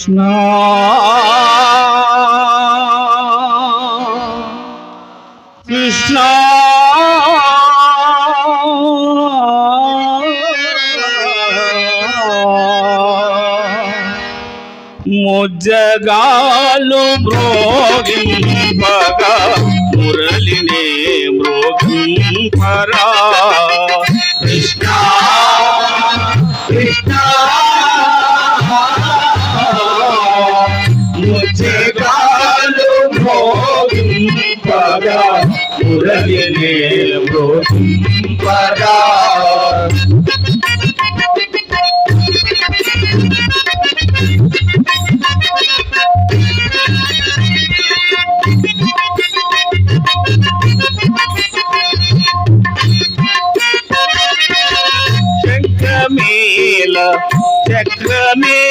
కృష్ణ కృష్ణ ముజ్జగాలు మ్రోగింపగా మురళినే మ్రోగింపరా మురళినే భోగింపగా చక్రమేల చక్రమేల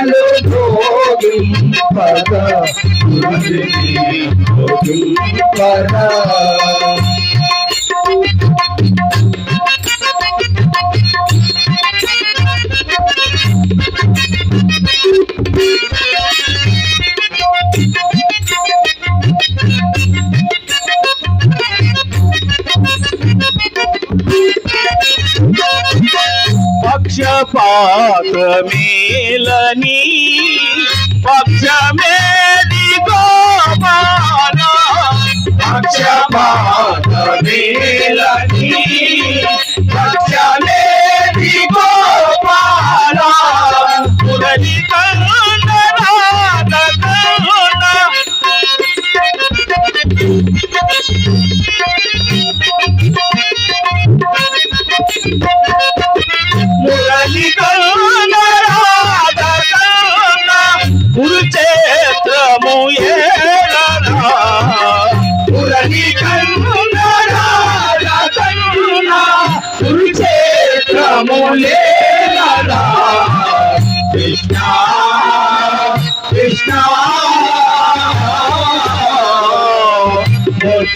జగాలు భోగింపద భోగింపద పక్షపాతమేలని పక్షమేది గోపాల పక్షపాతమేలని పక్షమేది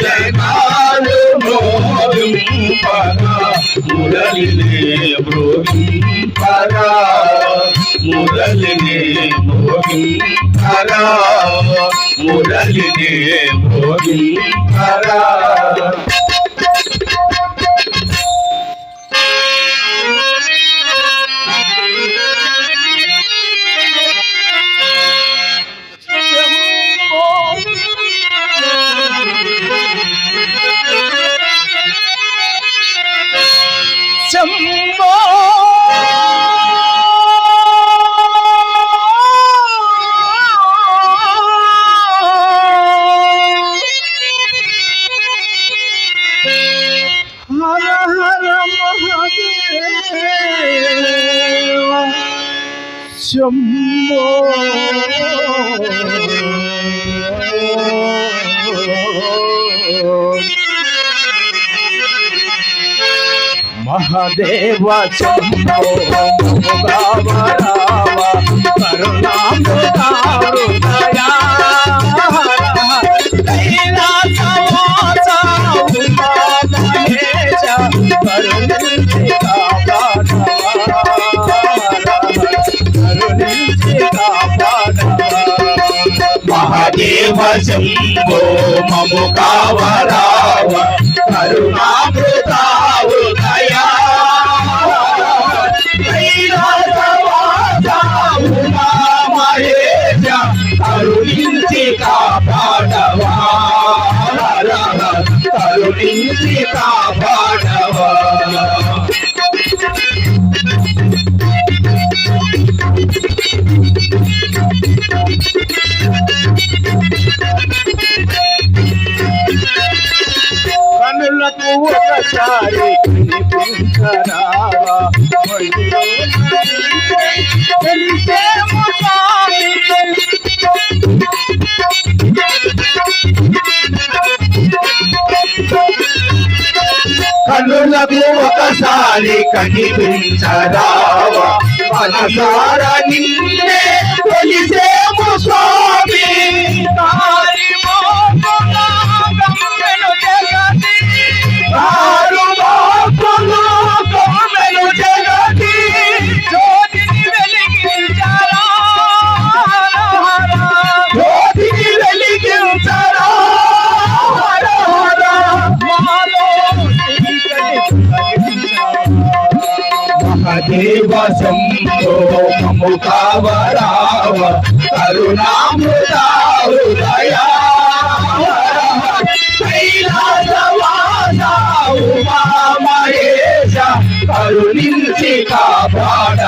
మురళికాలు మోగింపన మురళినే మృగింపన మురళినే మోగింపన మురళినే మోగింపన మహదేవ శంభో రామ రామ మహాదేవ శంభో మము కావరావ కరుణామృతావు కనులకు ఒకసారి కనిపించరావా ఒడిలో తెలిసేమో స్వామి. కన్నులకు ఒకసారి కనిపించరావా మనసారా నిన్నే కొలిసేము స్వామి దారి మోపున శంభో మము కావరావ కరుణామృత హృదయా కరుణించి కాపాడవా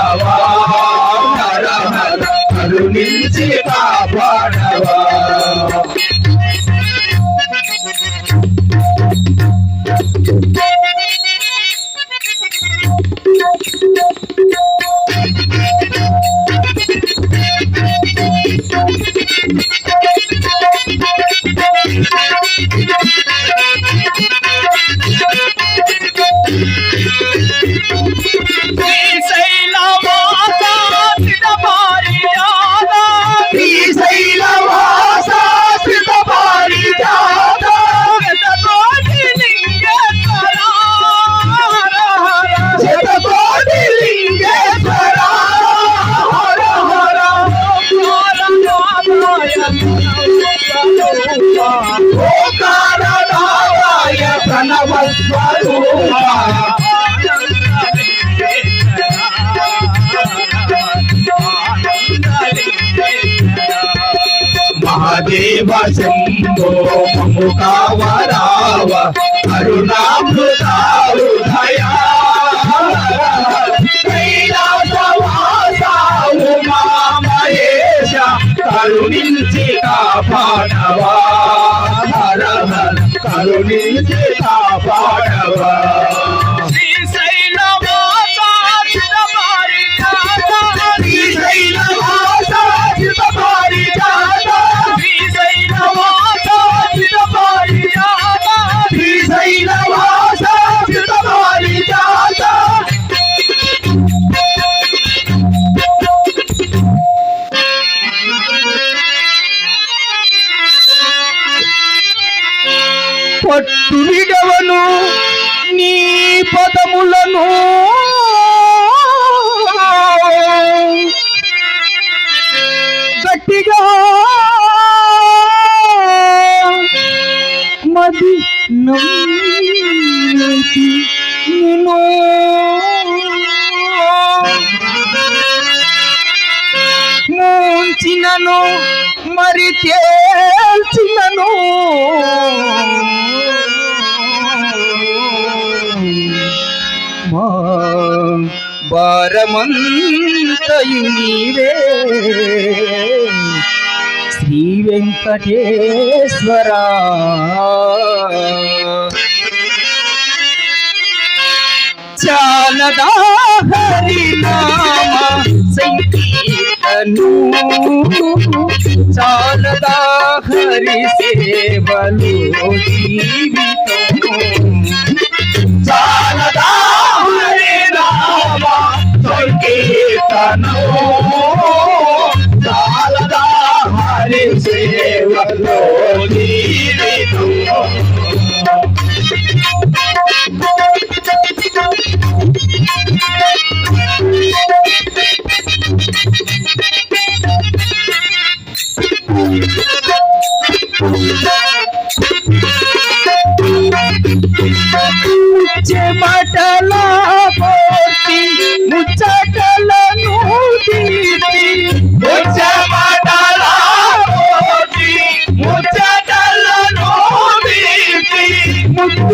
మహాదేవ శంభో మము కావరావ కరుణించి కాపాడవా. హర హర కరుణించి కాపాడవా. ముంచినను మరి తేల్చినను. మా భారమంతయు నీవే. శ్రీ వెంకటేశ్వరా. చాలదా హరి హరినామ. సంకీ చాలదా హరి సేవలు జీవితము చాలదా హరే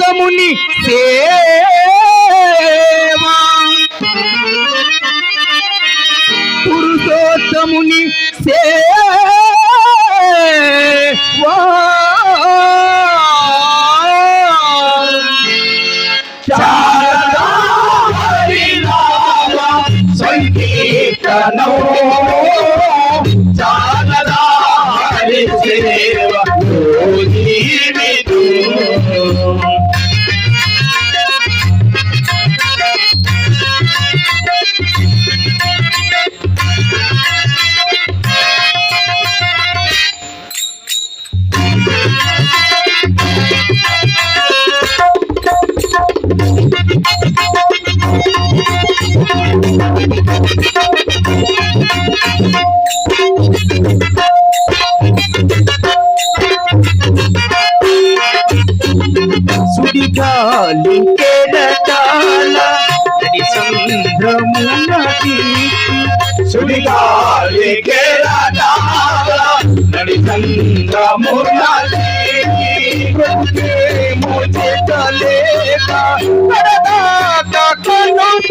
నిత్యముని సేవా పురుషోత్తముని సేవా No.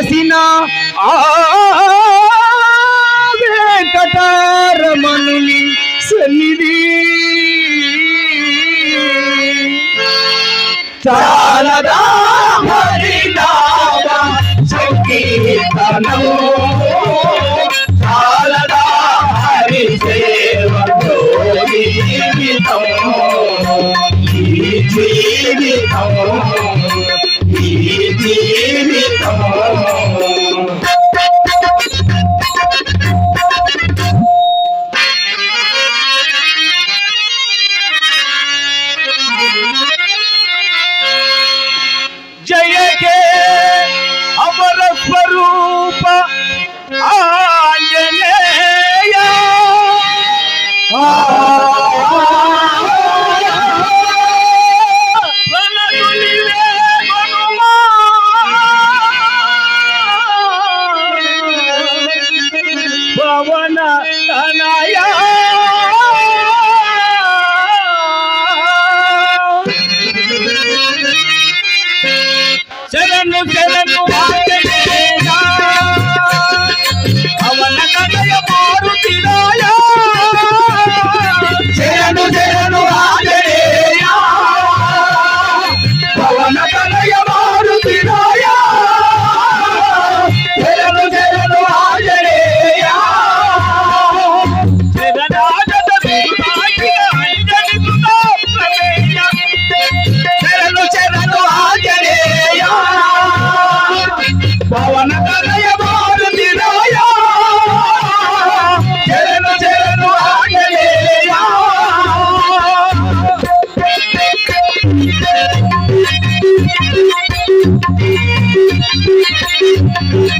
వెలసిన ఆ వెంకటారమణుని సన్నిధి. చాలదా హరినామ సంకీర్తనము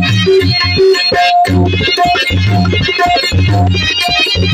Thank you.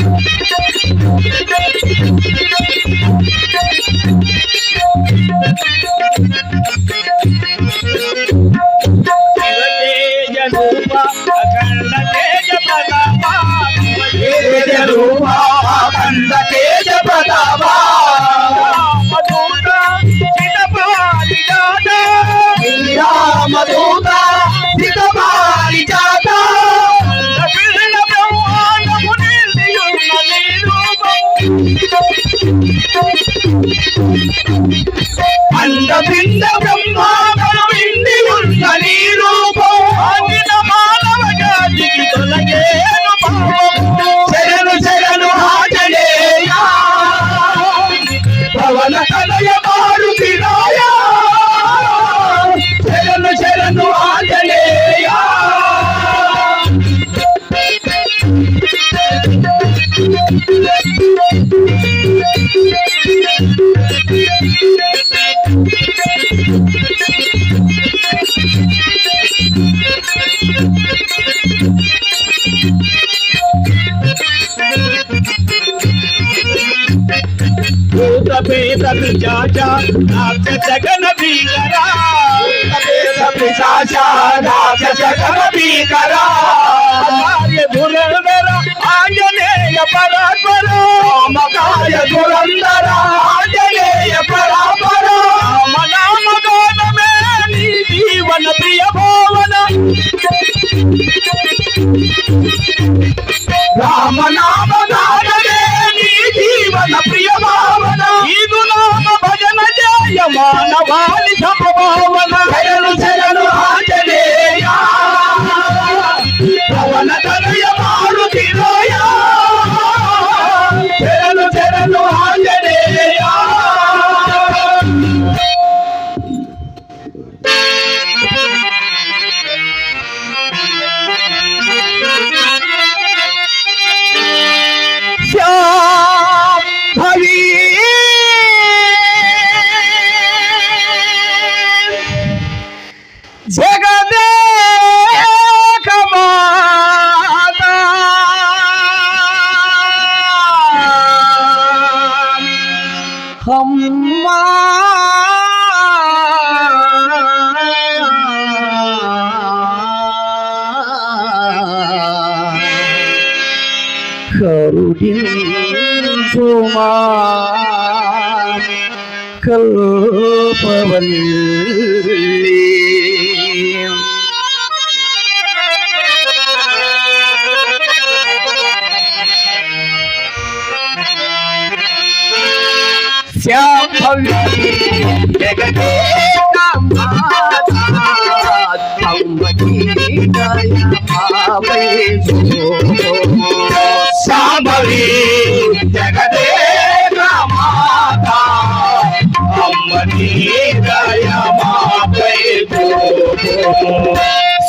భూత పేద పిశాచ రాక్షస భీకరా వేద పిశాచ రాక్షస గణ భీకరా కార్య దురంధర ఆంజనేయ పరాత్పర రామకాయ దురందర ఆంజనేయ నీ జీవన ప్రియ రామ నామ గానమే జీవన ప్రియ భావన ఈదు నామ భజన జయ మానవాళి సమభావన. శరణు శరణు ఆంజనేయ. కరుణించుమా కల్పవల్లి శాంభవి శాంభవి అమ్మని దయ మాపై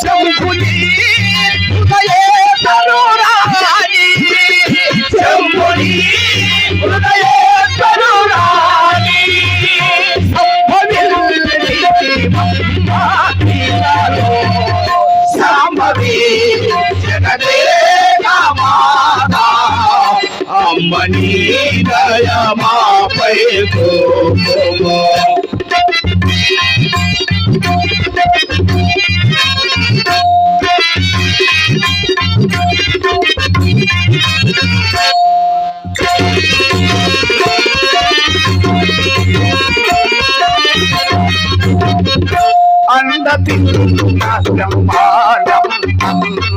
శంభుని హృదయ తరురాని శంభుని హృదయ తరురాని శాంభవి జగదే మాత అమ్మని దయ మాపై Andatin, Nasya, Mayam, Andatin, Nasya, Mayam, Andatin,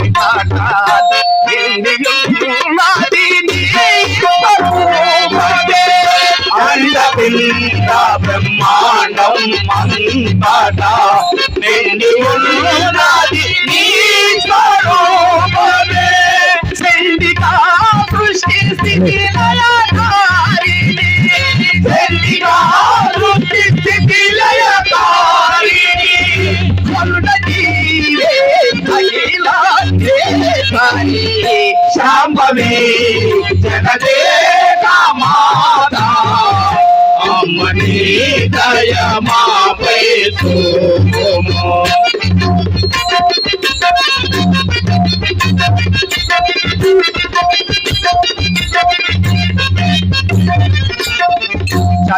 బ్రహ్మాండం మంతట ఉన్నది నీ స్వరూపమే చండికా సృష్టి స్థితి లయకారిణి చండికా సృష్టి స్థితి లయకారిణి జగదే కామా మణి దయ మాపై సోమో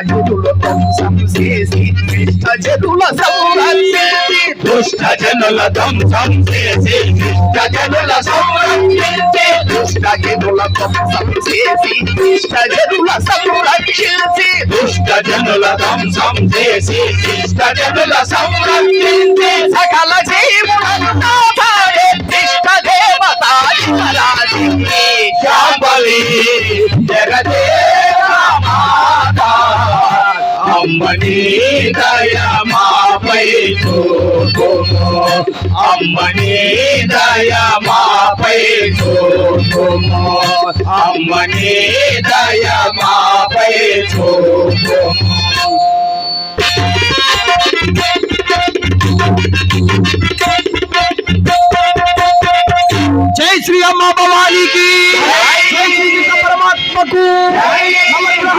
జనుల ధ్వంసం చేసి శిష్ట సంరక్షించి దుష్ట జనుల ధ్వంసం చేసి శిష్ట సంరక్షించి ధ్వంసం చేసి సంరక్షించి ధ్వంసం చేసి సంరక్షించి నీ దయ మాపై చూపుము. అమ్మ నీ దయ మాపై చూపుము. అమ్మ నీ దయ మాపై చూపుము. శ్రీ అమ్మ భవానీకి. పరమాత్మకు.